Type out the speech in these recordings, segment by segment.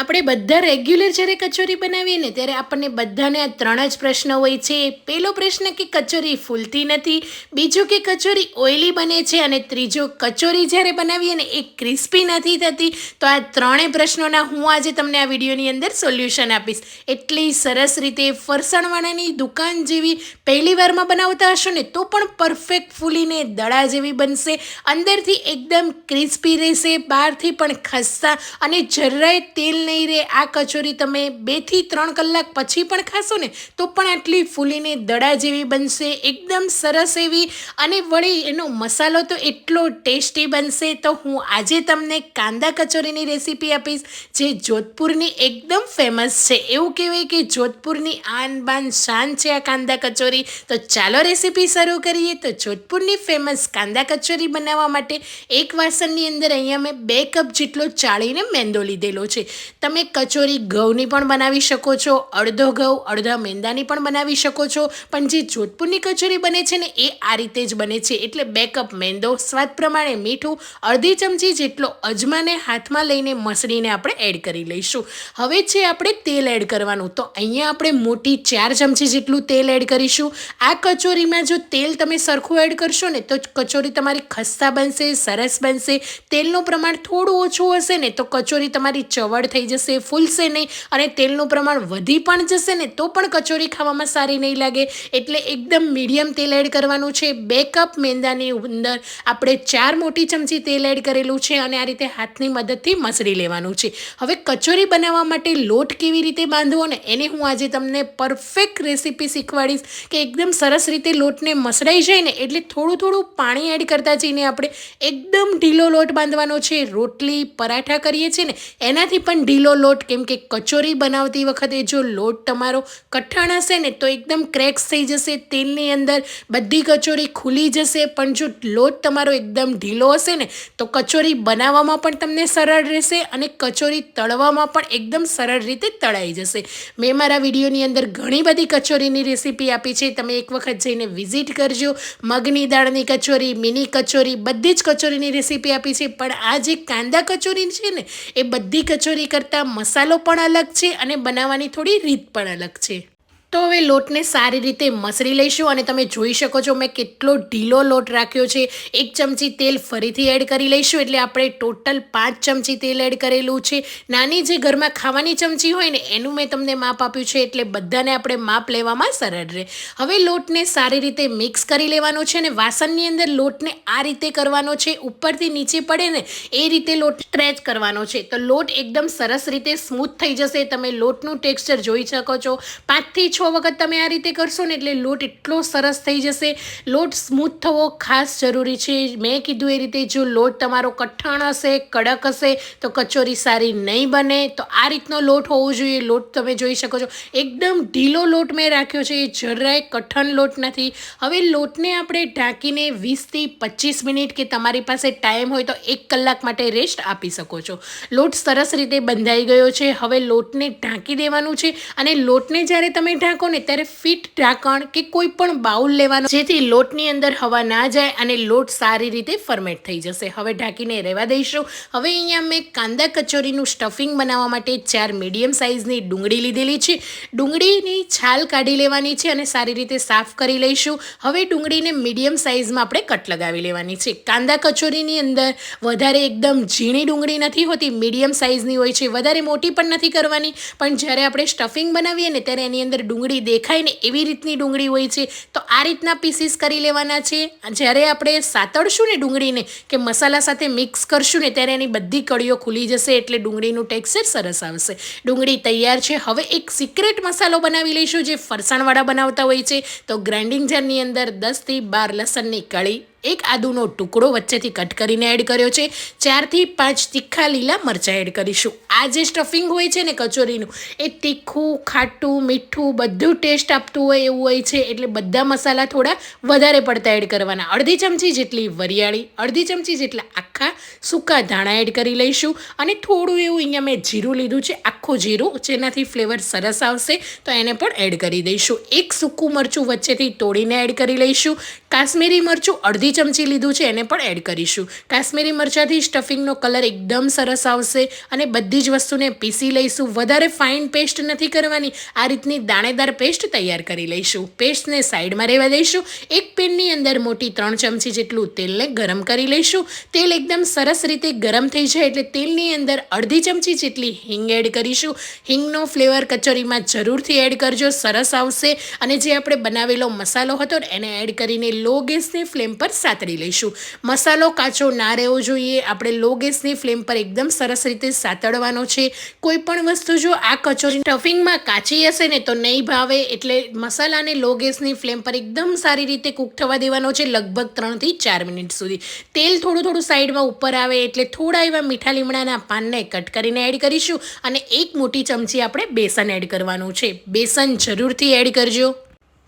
આપણે બધા રેગ્યુલર જ્યારે કચોરી બનાવીએ ને ત્યારે આપણને બધાને આ ત્રણ જ પ્રશ્ન હોય છે. પહેલો પ્રશ્ન કે કચોરી ફૂલતી નથી, બીજો કે કચોરી ઓઇલી બને છે અને ત્રીજો કચોરી જ્યારે બનાવીએ ને એ ક્રિસ્પી નથી થતી, તો આ ત્રણેય પ્રશ્નોના હું આજે તમને આ વિડીયોની અંદર સોલ્યુશન આપીશ. એટલી સરસ રીતે ફરસાણવાળાની દુકાન જેવી પહેલી વારમાં બનાવતા હશો ને, તો પણ પરફેક્ટ ફૂલીને દડા જેવી બનશે. અંદરથી એકદમ ક્રિસ્પી રહેશે, બહારથી પણ ખસ્તા અને જરાય તેલ નહીં રહે આ કચોરી તમે બેથી ત્રણ કલાક પછી પણ ખાશો ને, તો પણ આટલી ફૂલીને દડા જેવી બનશે, એકદમ સરસ એવી. અને વળી એનો મસાલો તો એટલો ટેસ્ટી બનશે, તો હું આજે તમને કાંદા કચોરીની રેસીપી આપીશ, જે જોધપુરની એકદમ ફેમસ છે. એવું કહેવાય કે જોધપુરની આન બાન શાન છે આ કાંદા કચોરી. તો ચાલો રેસીપી શરૂ કરીએ. તો જોધપુરની ફેમસ કાંદા કચોરી બનાવવા માટે એક વાસણની અંદર અહીંયા મેં બે કપ જેટલો ચાળીને મેંદો લીધેલો છે. તમે કચોરી ઘઉંની પણ બનાવી શકો છો, અડધો ઘઉં, અડધા મેંદાની પણ બનાવી શકો છો, પણ જે જોધપુરની કચોરી બને છે ને, એ આ રીતે જ બને છે. એટલે બે કપ મેંદો, સ્વાદ પ્રમાણે મીઠું, અડધી ચમચી જેટલો અજમાને હાથમાં લઈને મસળીને આપણે એડ કરી લઈશું. હવે છે આપણે તેલ એડ કરવાનું. તો અહીંયા આપણે મોટી ચાર ચમચી જેટલું તેલ એડ કરીશું. આ કચોરીમાં જો તેલ તમે સરખું એડ કરશો ને, તો કચોરી તમારી ખસ્તા બનશે, સરસ બનશે. તેલનું પ્રમાણ થોડું ઓછું હશે ને, તો કચોરી તમારી ચવડ થઈ જશે, ફૂલશે નહીં અને તેલનું પ્રમાણ વધી પણ જશે ને તો પણ કચોરી ખાવામાં સારી નહીં લાગે. એટલે એકદમ મીડિયમ તેલ એડ કરવાનું છે. બે કપ મેંદાની અંદર આપણે ચાર મોટી ચમચી તેલ એડ કરેલું છે અને આ રીતે હાથની મદદથી મસળી લેવાનું છે. હવે કચોરી બનાવવા માટે લોટ કેવી રીતે બાંધવો ને એને હું આજે તમને પરફેક્ટ રેસીપી શીખવાડીશ કે એકદમ સરસ રીતે લોટને મસળાઈ જાય ને એટલે થોડું થોડું પાણી એડ કરતા જઈને આપણે એકદમ ઢીલો લોટ બાંધવાનો છે. રોટલી, પરાઠા કરીએ છીએ ને એનાથી પણ ઢીલો લોટ કેમ કે કચોરી બનાવતી વખતે જો લોટ તમારો કઠણ હશે ને તો એકદમ ક્રેક્સ થઈ જશે, તેલની અંદર બધી કચોરી ખુલી જશે. પણ જો લોટ તમારો એકદમ ઢીલો હશે ને તો કચોરી બનાવવામાં પણ તમને સરળ રહેશે અને કચોરી તળવામાં પણ એકદમ સરળ રીતે તળાઈ જશે. મેં મારા વિડીયોની અંદર ઘણી બધી કચોરીની રેસીપી આપી છે. તમે એક વખત જઈને વિઝિટ કરજો. મગની દાળની કચોરી, મિની કચોરી, બધી જ કચોરીની રેસીપી આપી છે. પણ આ જે કાંદા કચોરી છે ને, એ બધી કચોરી કરતાં મસાલો પણ અલગ છે અને બનાવવાની થોડી રીત પણ અલગ છે. તો હવે લોટને સારી રીતે મસળી લઈશું અને તમે જોઈ શકો છો મેં કેટલો ઢીલો લોટ રાખ્યો છે. એક ચમચી તેલ ફરીથી એડ કરી લઈશું એટલે આપણે ટોટલ પાંચ ચમચી તેલ એડ કરેલું છે. નાની જે ઘરમાં ખાવાની ચમચી હોય ને એનું મેં તમને માપ આપ્યું છે એટલે બધાને આપણે માપ લેવામાં સરળ રહે. હવે લોટને સારી રીતે મિક્સ કરી લેવાનો છે અને વાસણની અંદર લોટને આ રીતે કરવાનો છે. ઉપરથી નીચે પડે ને એ રીતે લોટ સ્ટ્રેચ કરવાનો છે. તો લોટ એકદમ સરસ રીતે સ્મૂથ થઈ જશે. તમે લોટનું ટેક્સચર જોઈ શકો છો. પાંચથી છ વખત તમે આ રીતે કરશો ને એટલે લોટ એટલો સરસ થઈ જશે. લોટ સ્મૂથ થવો ખાસ જરૂરી છે. મેં કીધું એ રીતે જો લોટ તમારો કઠણ હશે, કડક હશે, તો કચોરી સારી નહીં બને. તો આ રીતનો લોટ હોવો જોઈએ. લોટ તમે જોઈ શકો છો. એકદમ ઢીલો લોટ મેં રાખ્યો છે. એ જરાય કઠણ લોટ નથી. હવે લોટને આપણે ઢાંકીને વીસથી પચીસ મિનિટ કે તમારી પાસે ટાઈમ હોય તો એક કલાક માટે રેસ્ટ આપી શકો છો. લોટ સરસ રીતે બંધાઈ ગયો છે. હવે લોટને ઢાંકી દેવાનું છે અને લોટને જ્યારે તમે ઢાંકો ને ત્યારે ફિટ ઢાંકણ કે કોઈ પણ બાઉલ લેવાનો જેથી લોટની અંદર હવા ના જાય અને લોટ સારી રીતે ફર્મેટ થઈ જશે. હવે ઢાંકીને રહેવા દઈશું. હવે અહીંયા મેં કાંદા કચોરીનું સ્ટફિંગ બનાવવા માટે ચાર મીડિયમ સાઇઝની ડુંગળી લીધેલી છે. ડુંગળીની છાલ કાઢી લેવાની છે અને સારી રીતે સાફ કરી લઈશું. હવે ડુંગળીને મીડિયમ સાઇઝમાં આપણે કટ લગાવી લેવાની છે. કાંદા કચોરીની અંદર વધારે એકદમ ઝીણી ડુંગળી નથી હોતી મીડિયમ સાઇઝની હોય છે. વધારે મોટી પણ નથી કરવાની. પણ જ્યારે આપણે સ્ટફિંગ બનાવીએ ને ત્યારે એની અંદર ડુંગળી દેખાય ને એવી રીતની ડુંગળી હોય છે, તો આ રીતના પીસીસ કરી લેવાના છે. જ્યારે આપણે સાતળશું ને ડુંગળીને કે મસાલા સાથે મિક્સ કરશું ને ત્યારે એની બધી કળીઓ ખુલી જશે એટલે ડુંગળીનું ટેક્સચર સરસ આવશે. ડુંગળી તૈયાર છે. હવે એક સિક્રેટ મસાલો બનાવી લઈશું જે ફરસાણવાળા બનાવતા હોય છે. તો ગ્રાઇન્ડિંગ જારની અંદર દસથી બાર લસણની કળી એક આદુનો ટુકડો વચ્ચેથી કટ કરીને એડ કર્યો છે. ચારથી પાંચ તીખા લીલા મરચાં એડ કરીશું. આ જે સ્ટફિંગ હોય છે ને કચોરીનું, એ તીખું, ખાટું, મીઠું, બધું ટેસ્ટ આપતું હોય એવું હોય છે. એટલે બધા મસાલા થોડા વધારે પડતા એડ કરવાના. અડધી ચમચી જેટલી વરિયાળી, અડધી ચમચી જેટલા આખા સૂકા ધાણા એડ કરી લઈશું અને થોડું એવું અહીંયા મેં જીરું લીધું છે, આખું જીરું, જેનાથી ફ્લેવર સરસ આવશે, તો એને પણ એડ કરી દઈશું. એક સૂકું મરચું વચ્ચેથી તોડીને એડ કરી લઈશું. કાશ્મીરી મરચું અડધી ચમચી લીધું છે, એને પણ એડ કરીશું. કાશ્મીરી મરચાંથી સ્ટફિંગનો કલર એકદમ સરસ આવશે અને બધી જ વસ્તુને પીસી લઈશું. વધારે ફાઇન પેસ્ટ નથી કરવાની, આ રીતની દાણેદાર પેસ્ટ તૈયાર કરી લઈશું. પેસ્ટને સાઈડમાં રહેવા દઈશું. એક પેનની અંદર મોટી ત્રણ ચમચી જેટલું તેલને ગરમ કરી લઈશું. તેલ એકદમ સરસ રીતે ગરમ થઈ જાય એટલે તેલની અંદર અડધી ચમચી જેટલી હિંગ એડ કરીશું. હિંગનો ફ્લેવર કચોરીમાં જરૂરથી એડ કરજો, સરસ આવશે. અને જે આપણે બનાવેલો મસાલો હતો એને એડ કરીને લો ગેસની ફ્લેમ પર સાતરી લઈશું. મસાલો કાચો ના રહેવો જોઈએ. આપણે લો ગેસની ફ્લેમ પર એકદમ સરસ રીતે સાતડવાનો છે. કોઈ પણ વસ્તુ જો આ કચોરી સ્ટફિંગમાં કાચી હશે ને, તો નહીં ભાવે. એટલે મસાલાને લો ગેસની ફ્લેમ પર એકદમ સારી રીતે કૂક થવા દેવાનો છે, લગભગ ત્રણથી ચાર મિનિટ સુધી. તેલ થોડું થોડું સાઈડમાં ઉપર આવે એટલે થોડા એવા મીઠા લીમડાના પાનને કટ કરીને એડ કરીશું અને એક મોટી ચમચી આપણે બેસન એડ કરવાનું છે. બેસન જરૂરથી એડ કરજો.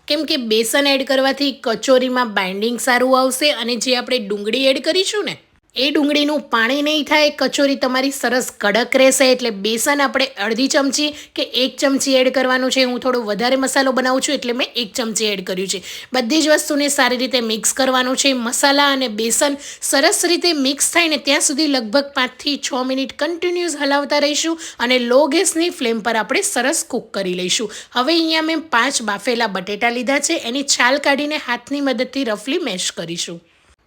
કેમ કે બેસન એડ કરવાથી કચોરીમાં બાઇન્ડિંગ સારું આવશે અને જે આપણે ડુંગળી એડ કરીશું ને એ ડુંગળીનું પાણી નહીં થાય કચોરી તમારી સરસ કડક રહેશે, એટલે બેસન આપણે અડધી ચમચી કે એક ચમચી એડ કરવાનું છે. હું થોડો વધારે મસાલો બનાવું છું, એટલે મેં એક ચમચી એડ કર્યું છે. બધી જ વસ્તુને સારી રીતે મિક્સ કરવાનું છે. મસાલા અને બેસન સરસ રીતે મિક્સ થાય ને ત્યાં સુધી લગભગ પાંચથી છ મિનિટ કન્ટિન્યુઅસ હલાવતા રહીશું અને લો ગેસની ફ્લેમ પર આપણે સરસ કૂક કરી લઈશું. હવે અહીંયા મેં પાંચ બાફેલા બટેટા લીધા છે. એની છાલ કાઢીને હાથની મદદથી રફલી મેશ કરીશું.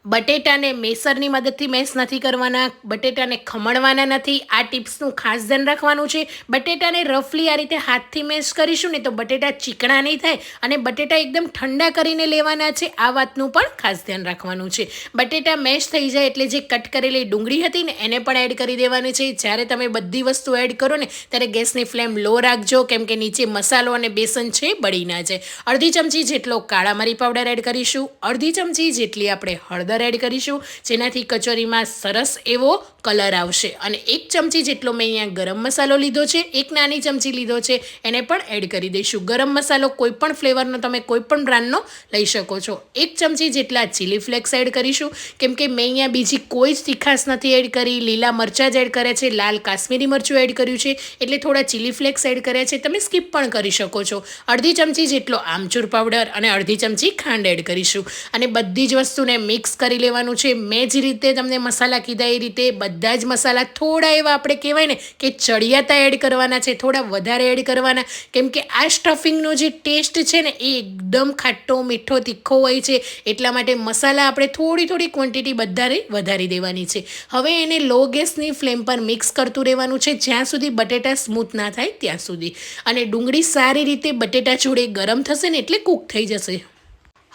બટેટાને મેસરની મદદથી મેસ નથી કરવાના, બટેટાને ખમણવાના નથી. આ ટિપ્સનું ખાસ ધ્યાન રાખવાનું છે. બટેટાને રફલી આ રીતે હાથથી મેશ કરીશું ને તો બટેટા ચીકણા નહીં થાય અને બટેટા એકદમ ઠંડા કરીને લેવાના છે. આ વાતનું પણ ખાસ ધ્યાન રાખવાનું છે. બટેટા મેશ થઈ જાય એટલે જે કટ કરેલી ડુંગળી હતી ને એને પણ એડ કરી દેવાની છે. જ્યારે તમે બધી વસ્તુ એડ કરો ને ત્યારે ગેસની ફ્લેમ લો રાખજો, કેમ કે નીચે મસાલો અને બેસન છે બળી ના જાય. અડધી ચમચી જેટલો કાળા મરી પાવડર એડ કરીશું. અડધી ચમચી જેટલી આપણે હળદર હળદર એડ કરીશું. જેનાથી કચોરીમાં સરસ એવો કલર આવશે. અને એક ચમચી જેટલો મેં અહીંયા ગરમ મસાલો લીધો છે, એક નાની ચમચી લીધો છે, એને પણ એડ કરી દઈશું. ગરમ મસાલો કોઈ પણ ફ્લેવરનો તમે કોઈ પણ બ્રાન્ડનો લઈ શકો છો. એક ચમચી જેટલા ચીલી ફ્લેક્સ એડ કરીશું. કેમ કે મેં અહીંયા બીજી કોઈ જ તીખાસ નથી એડ કરી. લીલા મરચાં જ એડ કર્યા છે, લાલ કાશ્મીરી મરચું એડ કર્યું છે, એટલે થોડા ચીલી ફ્લેક્સ એડ કર્યા છે, તમે સ્કીપ પણ કરી શકો છો. અડધી ચમચી જેટલો આમચૂર પાવડર અને અડધી ચમચી ખાંડ એડ કરીશું. અને બધી જ વસ્તુને મિક્સ કરી લેવાનું છે. મેં જ રીતે તમને મસાલા કીધા, એ રીતે બધા જ મસાલા થોડા એવા આપણે કહેવાય ને કે ચડિયાતા એડ કરવાના છે, થોડા વધારે એડ કરવાના. કેમ કે આ સ્ટફિંગનો જે ટેસ્ટ છે ને, એ એકદમ ખાટો, મીઠો, તીખો હોય છે. એટલા માટે મસાલા આપણે થોડી થોડી ક્વોન્ટિટી બધાને વધારી દેવાની છે. હવે એને લો ગેસની ફ્લેમ પર મિક્સ કરતું રહેવાનું છે, જ્યાં સુધી બટેટા સ્મૂથ ના થાય ત્યાં સુધી. અને ડુંગળી સારી રીતે બટેટા જોડે ગરમ થશે ને, એટલે કૂક થઈ જશે.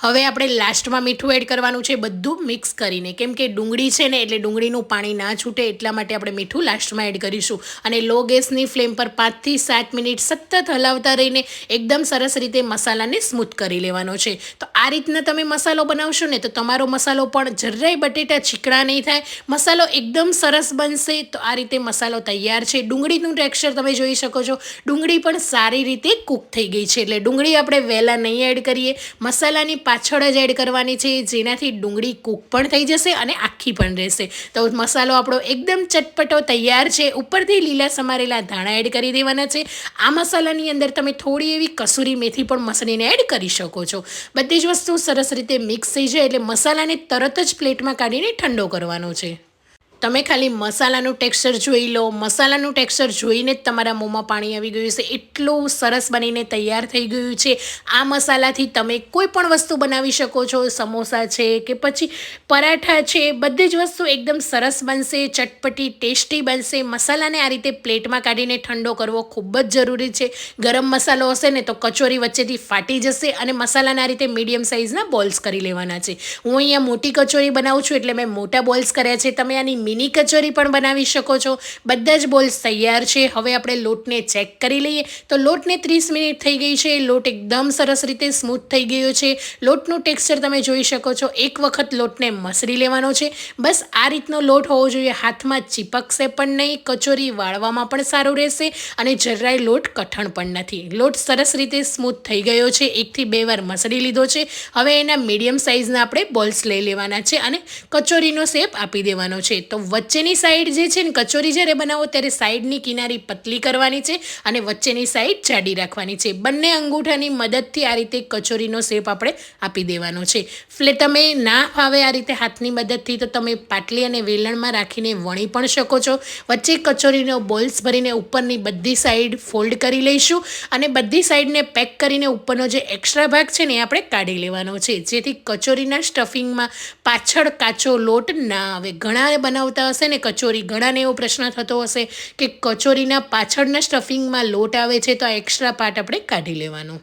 હવે આપણે લાસ્ટમાં મીઠું એડ કરવાનું છે, બધું મિક્સ કરીને. કેમ કે ડુંગળી છે ને, એટલે ડુંગળીનું પાણી ના છૂટે, એટલા માટે આપણે મીઠું લાસ્ટમાં એડ કરીશું. અને લો ગેસની ફ્લેમ પર પાંચથી સાત મિનિટ સતત હલાવતા રહીને એકદમ સરસ રીતે મસાલાને સ્મૂથ કરી લેવાનો છે. તો આ રીતના તમે મસાલો બનાવશો ને, તો તમારો મસાલો પણ જરાય બટેટા છીકણા નહીં થાય. મસાલો એકદમ સરસ બનશે, તો આ રીતે મસાલો તૈયાર છે. ડુંગળીનું ટેક્સચર તમે જોઈ શકો છો. ડુંગળી પણ સારી રીતે કૂક થઈ ગઈ છે. એટલે ડુંગળી આપણે વહેલા નહીં એડ કરીએ. મસાલાની પાછળ જ એડ કરવાની છે, જેનાથી ડુંગળી કૂક પણ થઈ જશે અને આખી પણ રહેશે. તો મસાલો આપણો એકદમ ચટપટો તૈયાર છે. ઉપરથી લીલા સમારેલા ધાણા એડ કરી દેવાના છે. આ મસાલાની અંદર તમે થોડી એવી કસૂરી મેથી પણ મસળીને એડ કરી શકો છો. બધી જ વસ્તુ સરસ રીતે મિક્સ થઈ જાય એટલે મસાલાને તરત જ પ્લેટમાં કાઢીને ઠંડો કરવાનો છે. તમે ખાલી મસાલાનું ટેક્સચર જોઈ લો, મસાલાનું ટેક્સચર જોઈને જ તમારા મોંમાં પાણી આવી ગયું છે. એટલું સરસ બનીને તૈયાર થઈ ગયું છે. આ મસાલાથી તમે કોઈ પણ વસ્તુ બનાવી શકો છો. સમોસા છે કે પછી પરાઠા છે, બધી જ વસ્તુ એકદમ સરસ બનશે, ચટપટી, ટેસ્ટી બનશે. મસાલાને આ રીતે પ્લેટમાં કાઢીને ઠંડો કરવો ખૂબ જ જરૂરી છે. ગરમ મસાલો હશે ને તો કચોરી વચ્ચેથી ફાટી જશે અને મસાલાને આ રીતે મીડિયમ સાઇઝના બોલ્સ કરી લેવાના છે. હું અહીંયા મોટી કચોરી બનાવું છું એટલે મેં મોટા બોલ્સ કર્યા છે. તમે આની મિની કચોરી પણ બનાવી શકો છો. બધા જ બોલ્સ તૈયાર છે. હવે આપણે લોટને ચેક કરી લઈએ. તો લોટને ત્રીસ મિનિટ થઈ ગઈ છે. લોટ એકદમ સરસ રીતે સ્મૂથ થઈ ગયો છે. લોટનું ટેક્સચર તમે જોઈ શકો છો. એક વખત લોટને મસરી લેવાનો છે. બસ આ રીતનો લોટ હોવો જોઈએ. હાથમાં ચીપકશે પણ નહીં. કચોરી વાળવામાં પણ સારું રહેશે અને જરાય લોટ કઠણ પણ નથી. લોટ સરસ રીતે સ્મૂથ થઈ ગયો છે. એકથી બે વાર મસળી લીધો છે. હવે એના મીડિયમ સાઇઝના આપણે બોલ્સ લઈ લેવાના છે અને કચોરીનો શેપ આપી દેવાનો છે. તો વચ્ચેની સાઈડ જે છે ને કચોરી જ્યારે બનાવો ત્યારે સાઈડની કિનારી પતલી કરવાની છે અને વચ્ચેની સાઈડ જાડી રાખવાની છે. બંને અંગૂઠાની મદદથી આ રીતે કચોરીનો શેપ આપણે આપી દેવાનો છે. એટલે તમે ના ફાવે આ રીતે હાથની મદદથી તો તમે પાટલી અને વેલણમાં રાખીને વણી પણ શકો છો. વચ્ચે કચોરીનો બોલ્સ ભરીને ઉપરની બધી સાઈડ ફોલ્ડ કરી લઈશું અને બધી સાઈડને પેક કરીને ઉપરનો જે એક્સ્ટ્રા ભાગ છે ને એ આપણે કાઢી લેવાનો છે. જેથી કચોરીના સ્ટફિંગમાં પાછળ કાચો લોટ ના આવે. ઘણા બનાવતા હશે ને કચોરી? ઘણાને એવો પ્રશ્ન થતો હશે કે કચોરીના પાછળના સ્ટફિંગમાં લોટ આવે છે તો આ એક્સ્ટ્રા પાર્ટ આપણે કાઢી લેવાનો.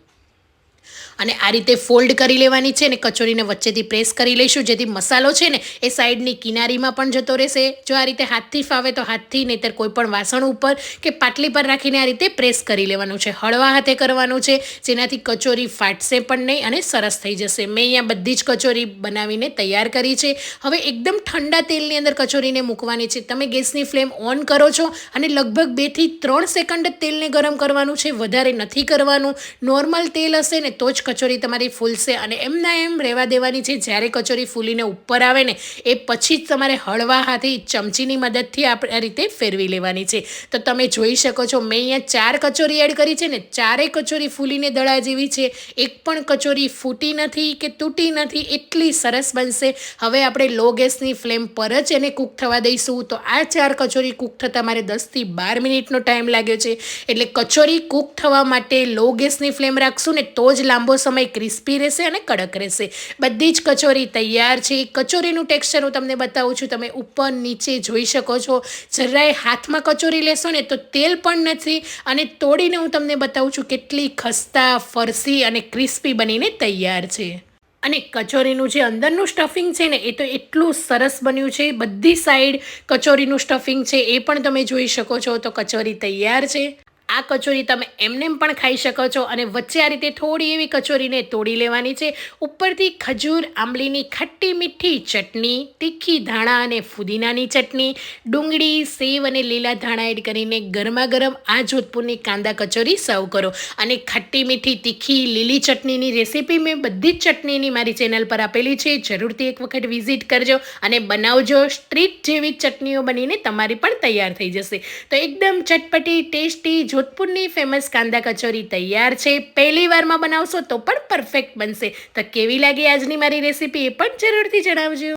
અને આ રીતે ફોલ્ડ કરી લેવાની છે અને કચોરીને વચ્ચેથી પ્રેસ કરી લઈશું. જેથી મસાલો છે ને એ સાઈડની કિનારીમાં પણ જતો રહેશે. જો આ રીતે હાથથી ફાવે તો હાથથી, નહીંતર કોઈ પણ વાસણ ઉપર કે પાટલી પર રાખીને આ રીતે પ્રેસ કરી લેવાનું છે. હળવા હાથે કરવાનું છે. જેનાથી કચોરી ફાટશે પણ નહીં અને સરસ થઈ જશે. મેં અહીંયા બધી જ કચોરી બનાવીને તૈયાર કરી છે. હવે એકદમ ઠંડા તેલની અંદર કચોરીને મૂકવાની છે. તમે ગેસની ફ્લેમ ઓન કરો છો અને લગભગ બેથી ત્રણ સેકન્ડ તેલને ગરમ કરવાનું છે. વધારે નથી કરવાનું. નોર્મલ તેલ હશે ને તો જ કચોરી તમારી ફૂલશે અને એમના એમ રહેવા દેવાની છે, જ્યારે કચોરી ફૂલીને ઉપર આવે ને, એ પછી જ તમારે હળવા હાથે ચમચીની મદદથી આ રીતે ફેરવી લેવાની છે. તો તમે જોઈ શકો છો, મેં અહીંયા ચાર કચોરી એડ કરી છે ને, ચારેય કચોરી ફૂલીને દડા જેવી છે. એક પણ કચોરી ફૂટી નથી કે તૂટી નથી, એટલી સરસ બનશે. હવે આપણે લો ગેસની ફ્લેમ પર જ એને કૂક થવા દઈશું. તો આ ચાર કચોરી કૂક થતાં મારે દસથી બાર મિનિટનો ટાઈમ લાગ્યો છે. એટલે કચોરી કૂક થવા માટે લો ગેસની ફ્લેમ રાખશું ને, તો જ લાંબો સમય ક્રિસ્પી રહેશે અને કડક રહેશે. બધી જ કચોરી તૈયાર છે. કચોરીનું ટેક્સચર હું તમને બતાવું છું. તમે ઉપર નીચે જોઈ શકો છો. જરાય હાથમાં કચોરી લેશો ને તો તેલ પણ નથી અને તોડીને હું તમને બતાવું છું કેટલી ખસ્તા, ફરસી અને ક્રિસ્પી બનીને તૈયાર છે. અને કચોરીનું જે અંદરનું સ્ટફિંગ છે ને એ તો એટલું સરસ બન્યું છે. બધી સાઈડ કચોરીનું સ્ટફિંગ છે. એ પણ તમે જોઈ શકો છો. તો કચોરી તૈયાર છે. આ કચોરી તમે એમનેમ પણ ખાઈ શકો છો અને વચ્ચે આ રીતે થોડી એવી કચોરીને તોડી લેવાની છે. ઉપરથી ખજૂર, આંબલીની ખટ્ટી, મીઠી ચટણી, તીખી ધાણા અને ફુદીનાની ચટણી, ડુંગળી, સેવ અને લીલા ધાણા એડ કરીને ગરમા ગરમ આ જોધપુરની કાંદા કચોરી સર્વ કરો. અને ખટ્ટી, મીઠી, તીખી, લીલી ચટણીની રેસીપી મેં બધી જ ચટણીની મારી ચેનલ પર આપેલી છે. જરૂરથી એક વખત વિઝિટ કરજો અને બનાવજો. સ્ટ્રીટ જેવી ચટણીઓ બનીને તમારી પણ તૈયાર થઈ જશે. તો એકદમ ચટપટી, ટેસ્ટી જોધપુરની ફેમસ કાંદા કચોરી તૈયાર છે. પહેલી વારમાં બનાવશો તો પણ પરફેક્ટ બનશે. તો કેવી લાગી આજની મારી રેસીપી એ પણ જરૂરથી જણાવજો.